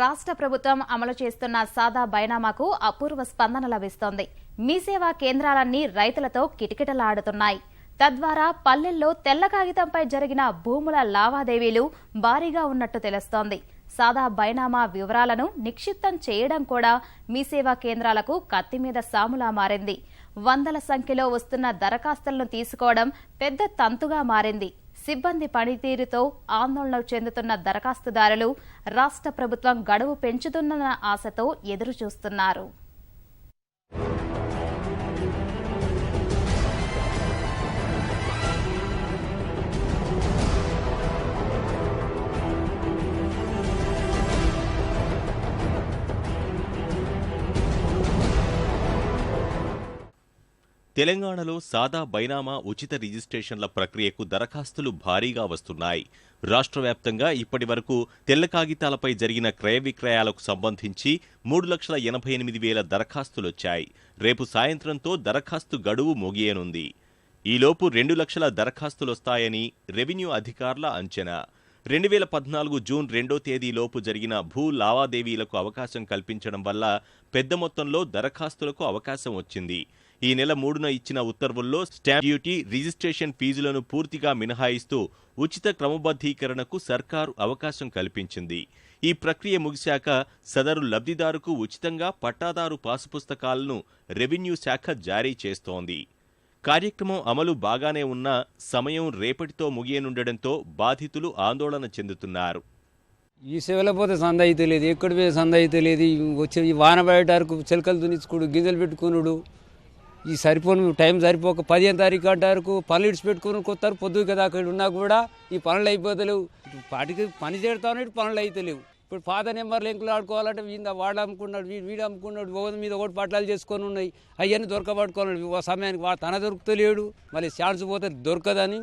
రాష్ట్ర ప్రభుత్వం అమలు చేస్తున్న సాదా బైనామాకు అపూర్వ స్పందన లభిస్తోంది. మీ సేవా కేంద్రాలన్నీ రైతులతో కిటకిటలాడుతున్నాయి. తద్వారా పల్లెల్లో తెల్ల కాగితంపై జరిగిన భూముల లావాదేవీలు భారీగా ఉన్నట్టు తెలుస్తోంది. సాదా బైనామా వివరాలను నిక్షిప్తం చేయడం కూడా మీ సేవా కేంద్రాలకు కత్తి మీద సాములా మారింది. వందల సంఖ్యలో వస్తున్న దరఖాస్తులను తీసుకోవడం పెద్ద తంతుగా మారింది. సిబ్బంది పనితీరుతో ఆందోళన చెందుతున్న దరఖాస్తుదారులు రాష్ట్ర ప్రభుత్వం గడువు పెంచుతున్న ఆశతో ఎదురుచూస్తున్నారు. తెలంగాణలో సాదా బైనామా ఉచిత రిజిస్ట్రేషన్ల ప్రక్రియకు దరఖాస్తులు భారీగా వస్తున్నాయి. రాష్ట్ర వ్యాప్తంగా ఇప్పటి వరకు తెల్ల కాగితాలపై జరిగిన క్రయ విక్రయాలకు సంబంధించి మూడు లక్షల ఎనభై ఎనిమిది వేల దరఖాస్తులొచ్చాయి. రేపు సాయంత్రంతో దరఖాస్తు గడువు ముగియనుంది. ఈలోపు రెండు లక్షల దరఖాస్తులొస్తాయని రెవెన్యూ అధికారుల అంచనా. రెండు వేల పద్నాలుగు జూన్ రెండో తేదీలోపు జరిగిన భూ లావాదేవీలకు అవకాశం కల్పించడం వల్ల పెద్ద మొత్తంలో దరఖాస్తులకు అవకాశం వచ్చింది. ఈ నెల మూడున ఇచ్చిన ఉత్తర్వుల్లో స్టాంప్ డ్యూటీ రిజిస్ట్రేషన్ ఫీజులను పూర్తిగా మినహాయిస్తూ ఉచిత క్రమబద్ధీకరణకు సర్కారు అవకాశం కల్పించింది. ఈ ప్రక్రియ ముగిశాక సదరు లబ్ధిదారుకు ఉచితంగా పట్టాదారు పాసు పుస్తకాలను రెవెన్యూ శాఖ జారీ చేస్తోంది. కార్యక్రమం అమలు బాగానే ఉన్నా సమయం రేపటితో ముగియనుండడంతో బాధితులు ఆందోళన చెందుతున్నారు. ఈ సేవల పోతే సంద అయితే లేదు ఎక్కడ పోయే సంద అయితే లేదు వచ్చే వాన బయటకు చిలకలు దునిచుకోడు గింజలు పెట్టుకునుడు ఈ సరిపోను టైం సరిపోక పదిహేను తారీఖు అంటారు పనులు ఇడిచిపెట్టుకుని కొత్తారు పొద్దు కదా అక్కడ ఉన్నా కూడా ఈ పనులు అయిపోతలేవు. వాటికి పాటికి పని చేస్తాను పనులు అయితలేవు. ఇప్పుడు పాత నెంబర్లు ఎంకులు ఆడుకోవాలంటే వీళ్ళ వాడు అమ్ముకున్నాడు వీడు వీడు అమ్ముకున్నాడు ఓద మీద ఒకటి పట్టాలు చేసుకొని ఉన్నాయి. అవన్నీ దొరకబట్టుకోవాలి. ఓ సమయానికి వాడు తన దొరుకుతలేడు. మళ్ళీ ఛాన్స్ పోతే దొరకదని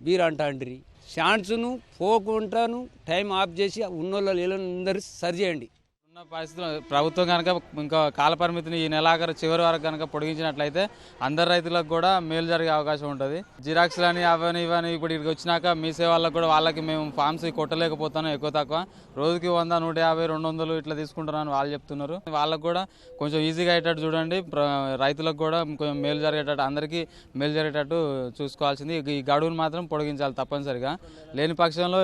మీరు అంటాండ్రి. ఛాన్స్ను పోకుంటాను టైం ఆఫ్ చేసి ఉన్నోళ్ళు అందరూ సరి చేయండి ఉన్న పరిస్థితులు ప్రభుత్వం కనుక ఇంకా కాలపరిమితిని ఈ నెలాఖరు చివరి వరకు కనుక పొడిగించినట్లయితే అందరు రైతులకు కూడా మేలు జరిగే అవకాశం ఉంటుంది. జిరాక్స్లు అని అవని ఇవని ఇప్పుడు ఇక్కడికి వచ్చినాక మీ సేవలకు కూడా వాళ్ళకి మేము ఫామ్స్ కొట్టలేకపోతాను ఎక్కువ తక్కువ. రోజుకి వంద నూట యాభై రెండు వందలు ఇట్లా తీసుకుంటున్నాను వాళ్ళు చెప్తున్నారు. వాళ్ళకు కూడా కొంచెం ఈజీగా అయ్యేటట్టు చూడండి. ప్ర- రైతులకు కూడా కొంచెం మేలు జరిగేటట్టు అందరికీ మేలు జరిగేటట్టు చూసుకోవాల్సింది. ఈ గడువును మాత్రం పొడిగించాలి తప్పనిసరిగా. లేని పక్షంలో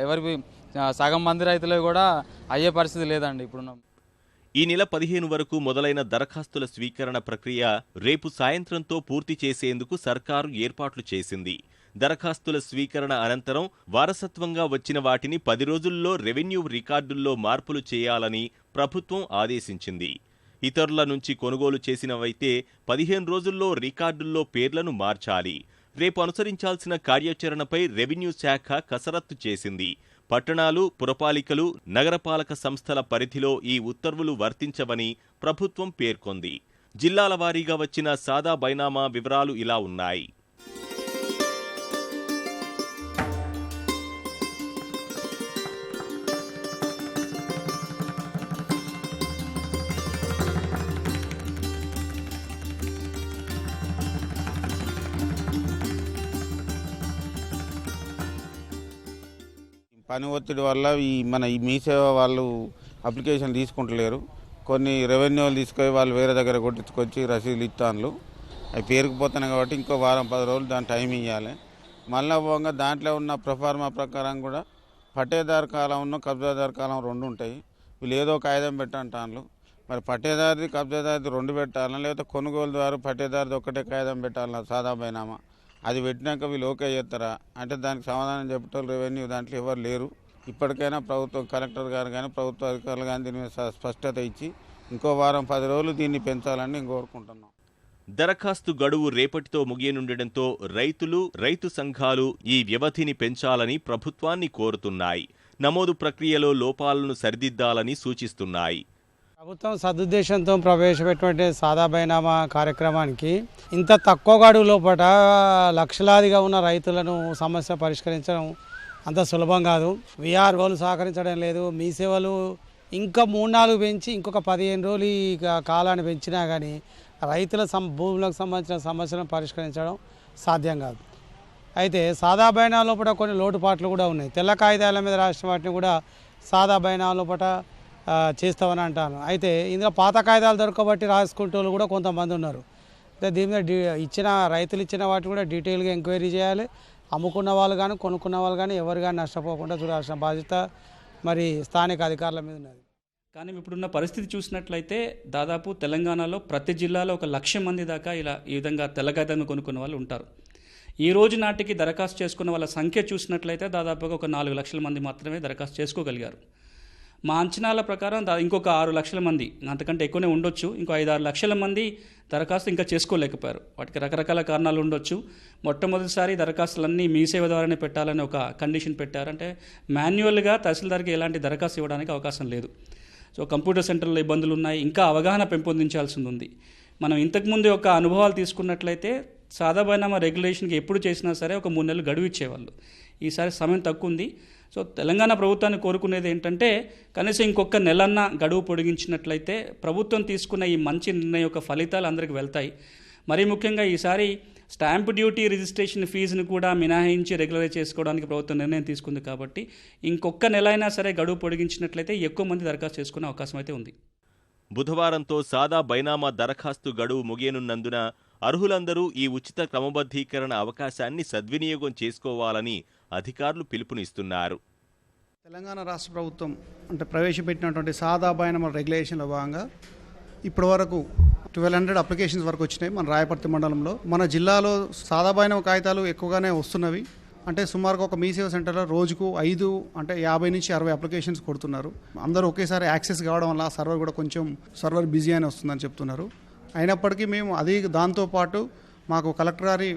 ఎవరికి సగం మంది రైతులు కూడా అయ్యే పరిస్థితి లేదండి ఇప్పుడున్న ఈ నెల పదిహేను వరకు మొదలైన దరఖాస్తుల స్వీకరణ ప్రక్రియ రేపు సాయంత్రంతో పూర్తి చేసేందుకు సర్కారు ఏర్పాట్లు చేసింది. దరఖాస్తుల స్వీకరణ అనంతరం వారసత్వంగా వచ్చిన వాటిని పది రోజుల్లో రెవెన్యూ రికార్డుల్లో మార్పులు చేయాలని ప్రభుత్వం ఆదేశించింది. ఇతరుల నుంచి కొనుగోలు చేసినవైతే పదిహేను రోజుల్లో రికార్డుల్లో పేర్లను మార్చాలి. రేపు అనుసరించాల్సిన కార్యాచరణపై రెవెన్యూ శాఖ కసరత్తు చేసింది. పట్టణాలు పురపాలికలు నగరపాలక సంస్థల పరిధిలో ఈ ఉత్తర్వులు వర్తించవని ప్రభుత్వం పేర్కొంది. జిల్లాల వారీగా వచ్చిన సాదా బైనామా వివరాలు ఇలా ఉన్నాయి. పని ఒత్తిడి వల్ల ఈ మన ఈ మీ సేవ వాళ్ళు అప్లికేషన్ తీసుకుంటలేరు. కొన్ని రెవెన్యూలు తీసుకొని వాళ్ళు వేరే దగ్గర కొట్టించుకొచ్చి రసీదులు ఇస్తాను అవి పేరుకుపోతున్నాయి కాబట్టి ఇంకో వారం పది రోజులు దాని టైం ఇవ్వాలి మళ్ళీ పోగా దాంట్లో ఉన్న ప్రఫార్మా ప్రకారం కూడా పట్టేదారు కాలంలో ఉన్న కబ్జాదారు కాలం రెండు ఉంటాయి. వీళ్ళు ఏదో ఒక ఆయుధం పెట్టంటాను మరి పట్టేదారిది కబ్జాదారిది రెండు పెట్టాలని లేకపోతే కొనుగోలు ద్వారా పట్టేదారిది ఒకటే కాగితం పెట్టాలన్నా సాదాబైనామా అది పెట్టినాక వీళ్ళు ఓకే చేస్తారా? అంటే దానికి సమాధానం చెప్పేటోళ్ళు రెవెన్యూ దాంట్లో ఎవరు లేరు. ఇప్పటికైనా ప్రభుత్వం కలెక్టర్ గారు కానీ ప్రభుత్వ అధికారులు కానీ దీని మీద స్పష్టత ఇచ్చి ఇంకో వారం పది రోజులు దీన్ని పెంచాలని నేను కోరుకుంటున్నాను దరఖాస్తు గడువు రేపటితో ముగియనుండటంతో రైతులు రైతు సంఘాలు ఈ వ్యవధిని పెంచాలని ప్రభుత్వాన్ని కోరుతున్నాయి. నమోదు ప్రక్రియలో లోపాలను సరిదిద్దాలని సూచిస్తున్నాయి. ప్రభుత్వం సదుద్దేశంతో ప్రవేశపెట్టినటువంటి సాదా బైనామా కార్యక్రమానికి ఇంత తక్కువ గడువు లోపల లక్షలాదిగా ఉన్న రైతులను సమస్య పరిష్కరించడం అంత సులభం కాదు. విఆర్ఓలు సహకరించడం లేదు. మీ సేవలు ఇంకా మూడు నాలుగు పెంచి ఇంకొక పదిహేను రోజులు ఈ కాలాన్ని పెంచినా కానీ రైతుల సం భూములకు సంబంధించిన సమస్యలను పరిష్కరించడం సాధ్యం కాదు. అయితే సాదా బైనా లోపల కొన్ని లోటుపాట్లు కూడా ఉన్నాయి. తెల్ల కాగితాల మీద రాసిన వాటిని కూడా సాదా బైనా లోపల చేస్తామని అంటాను. అయితే ఇందులో పాత కాగితాలు దొరకబట్టి రాసుకుంటూ వాళ్ళు కూడా కొంతమంది ఉన్నారు. అయితే దీని మీద డీ- ఇచ్చిన రైతులు ఇచ్చిన వాటి కూడా డీటెయిల్గా ఎంక్వైరీ చేయాలి. అమ్ముకున్న వాళ్ళు కానీ కొనుక్కున్న వాళ్ళు కానీ ఎవరు కానీ నష్టపోకుండా చూడాల్సిన బాధ్యత మరి స్థానిక అధికారుల మీద ఉన్నది. కానీ ఇప్పుడున్న పరిస్థితి చూసినట్లయితే దాదాపు తెలంగాణలో ప్రతి జిల్లాలో ఒక లక్ష మంది దాకా ఇలా ఈ విధంగా తెల్లగైతాన్ని కొనుక్కున్న వాళ్ళు ఉంటారు. ఈ రోజు నాటికి దరఖాస్తు చేసుకున్న వాళ్ళ సంఖ్య చూసినట్లయితే దాదాపుగా ఒక నాలుగు లక్షల మంది మాత్రమే దరఖాస్తు చేసుకోగలిగారు. మా అంచనాల ప్రకారం దా ఇంకొక ఆరు లక్షల మంది అంతకంటే ఎక్కువనే ఉండొచ్చు. ఇంకో ఐదు ఆరు లక్షల మంది దరఖాస్తు ఇంకా చేసుకోలేకపోయారు. వాటికి రకరకాల కారణాలు ఉండొచ్చు. మొట్టమొదటిసారి దరఖాస్తులన్నీ మీ సేవ ద్వారానే పెట్టాలని ఒక కండిషన్ పెట్టారు. అంటే మాన్యువల్గా తహసీల్దార్కి ఎలాంటి దరఖాస్తు ఇవ్వడానికి అవకాశం లేదు. సో కంప్యూటర్ సెంటర్లో ఇబ్బందులు ఉన్నాయి. ఇంకా అవగాహన పెంపొందించాల్సి ఉంది. మనం ఇంతకుముందు ఒక అనుభవాలు తీసుకున్నట్లయితే సాదా రెగ్యులేషన్కి ఎప్పుడు చేసినా సరే ఒక మూడు నెలలు గడువు ఇచ్చేవాళ్ళు. ఈసారి సమయం తక్కువ ఉంది సో తెలంగాణ ప్రభుత్వాన్ని కోరుకునేది ఏంటంటే కనీసం ఇంకొక నెలన్నా గడువు పొడిగించినట్లయితే ప్రభుత్వం తీసుకున్న ఈ మంచి నిర్ణయం యొక్క ఫలితాలు అందరికి వెళ్తాయి. మరీ ముఖ్యంగా ఈసారి స్టాంప్ డ్యూటీ రిజిస్ట్రేషన్ ఫీజును కూడా మినహాయించి రెగ్యులరైజ్ చేసుకోవడానికి ప్రభుత్వం నిర్ణయం తీసుకుంది కాబట్టి ఇంకొక నెల అయినా సరే గడువు పొడిగించినట్లయితే ఎక్కువ మంది దరఖాస్తు చేసుకునే అవకాశం అయితే ఉంది. బుధవారంతో సాదా బైనామా దరఖాస్తు గడువు ముగియనున్నందున అర్హులందరూ ఈ ఉచిత క్రమబద్ధీకరణ అవకాశాన్ని సద్వినియోగం చేసుకోవాలని అధికారులు పిలుపునిస్తున్నారు. తెలంగాణ రాష్ట్ర ప్రభుత్వం అంటే ప్రవేశపెట్టినటువంటి సాదా బైనమ రెగ్యులేషన్లో భాగంగా ఇప్పటివరకు ట్వెల్వ్ హండ్రెడ్ అప్లికేషన్స్ వరకు వచ్చినాయి మన రాయపర్తి మండలంలో. మన జిల్లాలో సాదా కాగితాలు ఎక్కువగానే వస్తున్నవి. అంటే సుమారుగా ఒక మీ సేవ సెంటర్లో రోజుకు ఐదు అంటే యాభై నుంచి అరవై అప్లికేషన్స్ కొడుతున్నారు. అందరూ ఒకేసారి యాక్సెస్ కావడం వల్ల సర్వర్ కూడా కొంచెం సర్వర్ బిజీ అని వస్తుందని చెప్తున్నారు. అయినప్పటికీ మేము అది దాంతోపాటు మాకు కలెక్టర్ గారి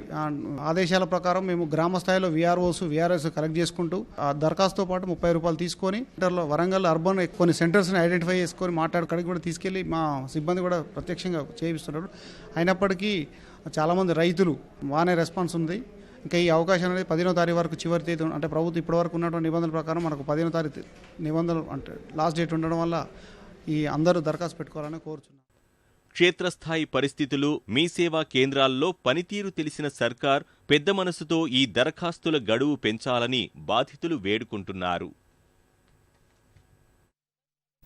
ఆదేశాల ప్రకారం మేము గ్రామ స్థాయిలో విఆర్ఓస్ విఆర్ఎస్ కలెక్ట్ చేసుకుంటూ ఆ దరఖాస్తుతో పాటు ముప్పై రూపాయలు తీసుకొని సెంటర్లో వరంగల్ అర్బన్ కొన్ని సెంటర్స్ని ఐడెంటిఫై చేసుకొని మాట్లాడి కూడా తీసుకెళ్ళి మా సిబ్బంది కూడా ప్రత్యక్షంగా చేయిస్తున్నారు. అయినప్పటికీ చాలామంది రైతులు బాగానే రెస్పాన్స్ ఉంది. ఇంకా ఈ అవకాశం అనేది పదిహేనో తారీఖు వరకు చివరి తేదీ అంటే ప్రభుత్వం ఇప్పటివరకు ఉన్నటువంటి నిబంధనల ప్రకారం మనకు పదిహేనో తారీఖు నిబంధనలు అంటే లాస్ట్ డేట్ ఉండడం వల్ల ఈ అందరూ దరఖాస్తు పెట్టుకోవాలని కోరుచున్నాను క్షేత్రస్థాయి పరిస్థితులు మీ సేవా కేంద్రాల్లో పనితీరు తెలిసిన సర్కార్ పెద్ద మనసుతో ఈ దరఖాస్తుల గడువు పెంచాలని బాధితులు వేడుకుంటున్నారు.